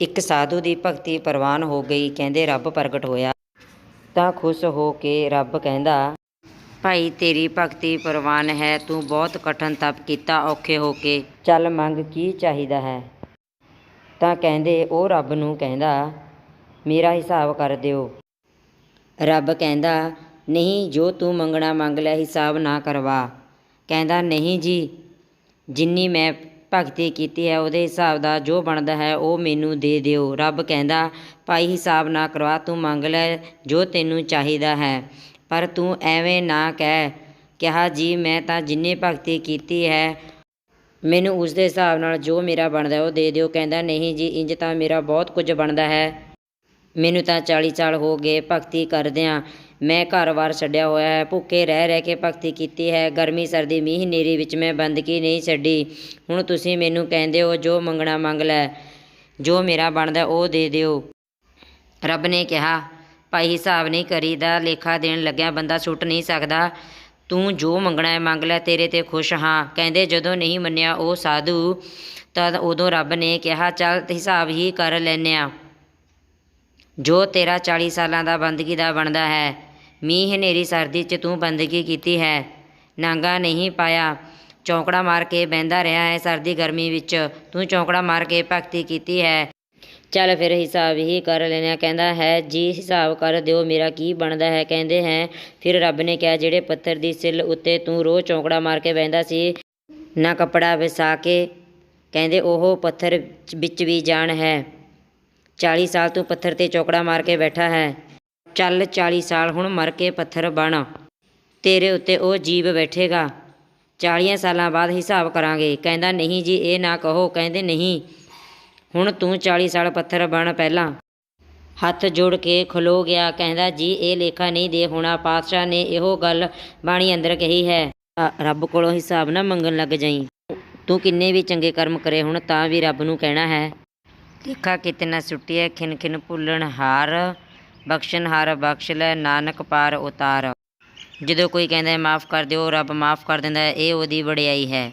ਇੱਕ ਸਾਧੂ ਦੀ ਭਗਤੀ ਪ੍ਰਵਾਨ ਹੋ ਗਈ, ਕਹਿੰਦੇ ਰੱਬ ਪ੍ਰਗਟ ਹੋਇਆ। ਤਾਂ ਖੁਸ਼ ਹੋ ਕੇ ਰੱਬ ਕਹਿੰਦਾ, ਭਾਈ, ਤੇਰੀ ਭਗਤੀ ਪ੍ਰਵਾਨ ਹੈ, ਤੂੰ ਬਹੁਤ ਕਠਨ ਤਪ ਕੀਤਾ, ਔਖੇ ਹੋ ਕੇ। ਚੱਲ ਮੰਗ ਕੀ ਚਾਹੀਦਾ ਹੈ? ਤਾਂ ਕਹਿੰਦੇ, ਉਹ ਰੱਬ ਨੂੰ ਕਹਿੰਦਾ, ਮੇਰਾ ਹਿਸਾਬ ਕਰ ਦਿਓ। ਰੱਬ ਕਹਿੰਦਾ, ਨਹੀਂ, ਜੋ ਤੂੰ ਮੰਗਣਾ, ਮੰਗ ਲੈ, ਹਿਸਾਬ ਨਾ ਕਰਵਾ। ਕਹਿੰਦਾ, ਨਹੀਂ ਜੀ, ਜਿੰਨੀ ਮੈਂ ਭਗਤੀ ਕੀਤੀ ਹੈ, ਉਹਦੇ ਹਿਸਾਬ ਦਾ ਜੋ ਬਣਦਾ ਹੈ, ਉਹ ਮੈਨੂੰ ਦੇ ਦਿਓ। ਰੱਬ ਕਹਿੰਦਾ, ਭਾਈ, ਹਿਸਾਬ ਨਾ ਕਰਵਾ, ਤੂੰ ਮੰਗ ਲੈ ਜੋ ਤੈਨੂੰ ਚਾਹੀਦਾ ਹੈ। ਪਰ ਤੂੰ ਐਵੇਂ ਨਾ ਕਹਿ, ਕਿਹਾ, ਜੀ, ਮੈਂ ਤਾਂ ਜਿੰਨੀ ਭਗਤੀ ਕੀਤੀ ਹੈ, ਮੈਨੂੰ ਉਸ ਦੇ ਹਿਸਾਬ ਨਾਲ ਜੋ ਮੇਰਾ ਬਣਦਾ ਉਹ ਦੇ ਦਿਓ। ਕਹਿੰਦਾ, ਨਹੀਂ ਜੀ, ਇੰਜ ਤਾਂ ਮੇਰਾ ਬਹੁਤ ਕੁਝ ਬਣਦਾ ਹੈ। ਮੈਨੂੰ ਤਾਂ 40 ਸਾਲ ਹੋ ਗਏ ਭਗਤੀ ਕਰਦਿਆਂ ਮੈਂ ਘਰ-ਬਾਰ ਛੱਡਿਆ ਹੋਇਆ ਹੈ, ਭੁੱਖੇ ਰਹਿ ਰਹਿ ਕੇ ਭਗਤੀ ਕੀਤੀ ਹੈ। ਗਰਮੀ, ਸਰਦੀ, ਮੀਂਹ ਨੇਰੀ ਵਿੱਚ ਮੈਂ ਬੰਦਗੀ ਨਹੀਂ ਛੱਡੀ। ਹੁਣ ਤੁਸੀਂ ਮੈਨੂੰ ਕਹਿੰਦੇ ਹੋ, ਜੋ ਮੰਗਣਾ ਮੰਗ ਲੈ। ਜੋ ਮੇਰਾ ਬਣਦਾ ਉਹ ਦੇ ਦਿਓ। ਰੱਬ ਨੇ ਕਿਹਾ, ਭਾਈ ਹਿਸਾਬ ਨਹੀਂ ਕਰੀਦਾ, ਲੇਖਾ ਦੇਣ ਲੱਗਿਆ ਬੰਦਾ ਛੁੱਟ ਨਹੀਂ ਸਕਦਾ। ਤੂੰ ਜੋ ਮੰਗਣਾ ਹੈ ਮੰਗ ਲੈ, ਤੇਰੇ ਤੇ ਖੁਸ਼ ਹਾਂ। ਕਹਿੰਦੇ ਜਦੋਂ ਨਹੀਂ ਮੰਨਿਆ ਉਹ ਸਾਧੂ ਤਦ ਉਦੋਂ ਰੱਬ ਨੇ ਕਿਹਾ, ਚੱਲ ਹਿਸਾਬ ਹੀ ਕਰ ਲੈਨੇ ਆ। ਜੋ ਤੇਰਾ 40 ਸਾਲਾਂ ਦਾ ਬੰਦਗੀ ਦਾ ਬਣਦਾ ਹੈ, ਮੀਂਹ ਹਨੇਰੀ ਸਰਦੀ 'ਚ ਤੂੰ ਬੰਦਗੀ ਕੀਤੀ ਹੈ। ਨਾਂਗਾ ਨਹੀਂ ਪਾਇਆ, ਚੌਂਕੜਾ ਮਾਰ ਕੇ ਬਹਿੰਦਾ ਰਿਹਾ ਹੈ। ਸਰਦੀ ਗਰਮੀ ਵਿੱਚ ਤੂੰ ਚੌਂਕੜਾ ਮਾਰ ਕੇ ਭਗਤੀ ਕੀਤੀ ਹੈ। ਚੱਲ ਫਿਰ ਹਿਸਾਬ ਹੀ ਕਰ ਲੈਣਾ ਕਹਿੰਦਾ ਹੈ, ਜੀ ਹਿਸਾਬ ਕਰ ਦਿਓ ਮੇਰਾ ਕੀ ਬਣਦਾ ਹੈ। ਕਹਿੰਦੇ ਹੈ, ਫਿਰ ਰੱਬ ਨੇ ਕਿਹਾ, ਜਿਹੜੇ ਪੱਥਰ ਦੀ ਸਿੱਲ ਉੱਤੇ ਤੂੰ ਰੋਜ਼ ਚੌਂਕੜਾ ਮਾਰ ਕੇ ਬਹਿੰਦਾ ਸੀ, ਨਾ ਕੱਪੜਾ ਵਿਛਾ ਕੇ, ਕਹਿੰਦੇ ਉਹ ਪੱਥਰ ਵਿੱਚ ਵੀ ਜਾਣ ਹੈ। 40 ਸਾਲ ਤੂੰ ਪੱਥਰ ਤੇ ਚੌਕੜਾ ਮਾਰ ਕੇ ਬੈਠਾ ਹੈ। ਚੱਲ 40 ਸਾਲ ਹੁਣ ਮਰ ਕੇ ਪੱਥਰ ਬਣ। ਤੇਰੇ ਉੱਤੇ ਉਹ ਜੀਵ ਬੈਠੇਗਾ। 40 ਸਾਲਾਂ ਬਾਅਦ ਹਿਸਾਬ ਕਰਾਂਗੇ। ਕਹਿੰਦਾ, ਨਹੀਂ ਜੀ, ਇਹ ਨਾ ਕਹੋ। ਕਹਿੰਦੇ, ਨਹੀਂ। ਹੁਣ ਤੂੰ 40 ਸਾਲ ਪੱਥਰ ਬਣ ਪਹਿਲਾਂ। ਹੱਥ ਜੋੜ ਕੇ ਖਲੋ ਗਿਆ। ਕਹਿੰਦਾ, ਜੀ, ਇਹ ਲੇਖਾ ਨਹੀਂ ਦੇ ਹੋਣਾ। ਪਾਤਸ਼ਾਹ ਨੇ ਇਹੋ ਗੱਲ ਬਾਣੀ ਅੰਦਰ ਕਹੀ ਹੈ। ਰੱਬ ਕੋਲੋਂ ਹਿਸਾਬ ਨਾ ਮੰਗਣ ਲੱਗ ਜਾਈ। ਤੂੰ ਕਿੰਨੇ ਵੀ ਚੰਗੇ ਕਰਮ ਕਰੇ ਹੁਣ, ਤਾਂ ਵੀ ਰੱਬ ਨੂੰ ਕਹਿਣਾ ਹੈ। ਲੇਖਾ ਕਿਤਨਾ ਸੁੱਟਿਆ ਖਿਨ ਖਿਨ ਭੁੱਲਣ ਹਾਰ, ਬਖਸ਼ਣ ਹਾਰ ਬਖਸ਼ ਲੈ ਨਾਨਕ ਪਾਰ ਉਤਾਰ। ਜਦੋਂ ਕੋਈ ਕਹਿੰਦਾ ਮਾਫ ਕਰ ਦਿਓ, ਰੱਬ ਮਾਫ ਕਰ ਦਿੰਦਾ ਇਹ ਉਹਦੀ ਵਡਿਆਈ ਹੈ।